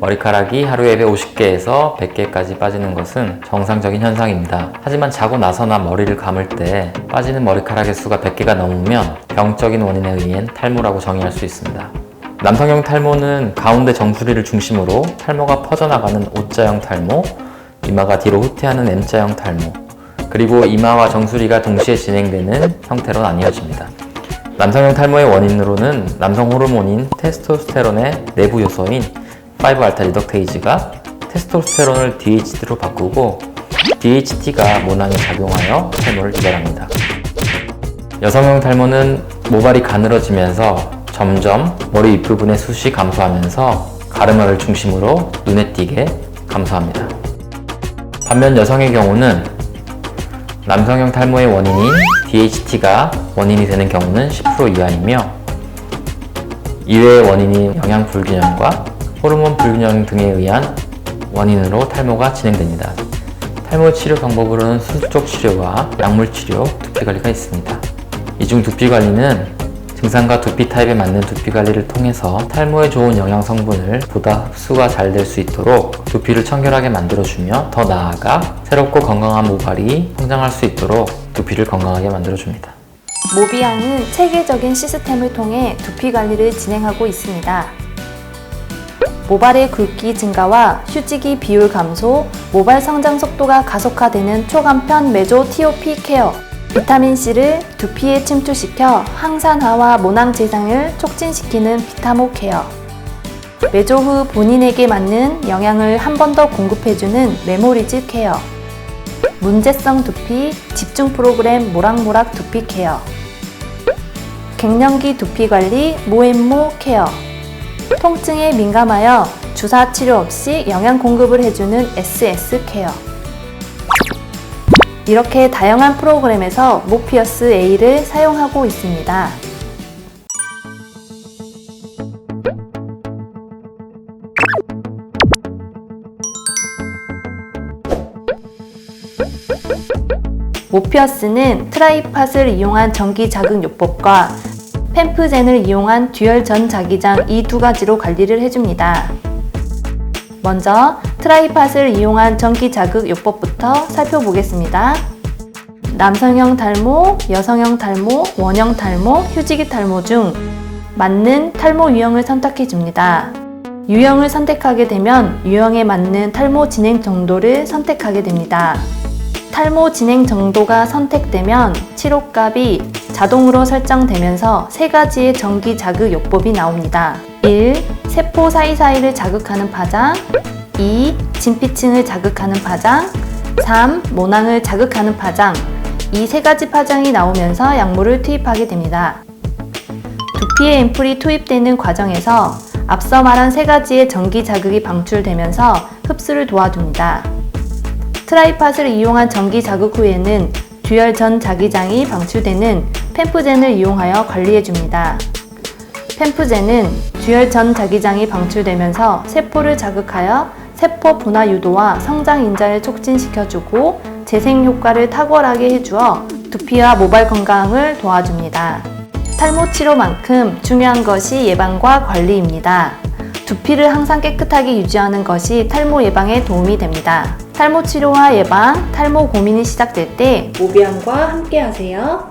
머리카락이 하루에 50개에서 100개까지 빠지는 것은 정상적인 현상입니다. 하지만 자고 나서나 머리를 감을 때 빠지는 머리카락의 수가 100개가 넘으면 병적인 원인에 의한 탈모라고 정의할 수 있습니다. 남성형 탈모는 가운데 정수리를 중심으로 탈모가 퍼져나가는 O자형 탈모, 이마가 뒤로 후퇴하는 M자형 탈모, 그리고 이마와 정수리가 동시에 진행되는 형태로 나뉘어집니다. 남성형 탈모의 원인으로는 남성 호르몬인 테스토스테론의 내부 요소인 5알타 리덕테이즈가 테스토스테론을 DHT로 바꾸고 DHT가 모낭에 작용하여 탈모를 유발합니다. 여성형 탈모는 모발이 가늘어지면서 점점 머리 윗부분의 숱이 감소하면서 가르마를 중심으로 눈에 띄게 감소합니다. 반면 여성의 경우는 남성형 탈모의 원인인 DHT가 원인이 되는 경우는 10% 이하이며 이외의 원인인 영양 불균형과 호르몬 불균형 등에 의한 원인으로 탈모가 진행됩니다. 탈모 치료 방법으로는 수쪽 치료와 약물 치료, 두피 관리가 있습니다. 이 중 두피 관리는 증상과 두피 타입에 맞는 두피 관리를 통해서 탈모에 좋은 영양 성분을 보다 흡수가 잘 될 수 있도록 두피를 청결하게 만들어주며 더 나아가 새롭고 건강한 모발이 성장할 수 있도록 두피를 건강하게 만들어줍니다. 모비앙은 체계적인 시스템을 통해 두피 관리를 진행하고 있습니다. 모발의 굵기 증가와 휴지기 비율 감소, 모발 성장 속도가 가속화되는 초간편 메조 TOP 케어, 비타민C를 두피에 침투시켜 항산화와 모낭 재생을 촉진시키는 비타모 케어, 메조 후 본인에게 맞는 영양을 한 번 더 공급해주는 메모리즈 케어, 문제성 두피 집중 프로그램 모락모락 두피 케어, 갱년기 두피 관리 모앤모 케어, 통증에 민감하여 주사 치료 없이 영양 공급을 해주는 SS 케어. 이렇게 다양한 프로그램에서 모피어스 A를 사용하고 있습니다. 모피어스는 트라이팟을 이용한 전기 자극 요법과 펜프젠을 이용한 듀얼 전 자기장 이 두 가지로 관리를 해줍니다. 먼저 트라이팟을 이용한 전기 자극 요법부터 살펴보겠습니다. 남성형 탈모, 여성형 탈모, 원형 탈모, 휴지기 탈모 중 맞는 탈모 유형을 선택해 줍니다. 유형을 선택하게 되면 유형에 맞는 탈모 진행 정도를 선택하게 됩니다. 탈모 진행 정도가 선택되면 치료값이 자동으로 설정되면서 세 가지의 전기 자극 요법이 나옵니다. 1. 세포 사이사이를 자극하는 파장 2. 진피층을 자극하는 파장 3. 모낭을 자극하는 파장 이 세 가지 파장이 나오면서 약물을 투입하게 됩니다. 두피에 앰플이 투입되는 과정에서 앞서 말한 세 가지의 전기 자극이 방출되면서 흡수를 도와줍니다. 트라이팟을 이용한 전기 자극 후에는 듀얼 전 자기장이 방출되는 펜프젠을 이용하여 관리해줍니다. 펜프젠은 듀얼 전 자기장이 방출되면서 세포를 자극하여 세포 분화 유도와 성장 인자를 촉진시켜주고 재생 효과를 탁월하게 해주어 두피와 모발 건강을 도와줍니다. 탈모 치료만큼 중요한 것이 예방과 관리입니다. 두피를 항상 깨끗하게 유지하는 것이 탈모 예방에 도움이 됩니다. 탈모 치료와 예방, 탈모 고민이 시작될 때 모비안과 함께 하세요.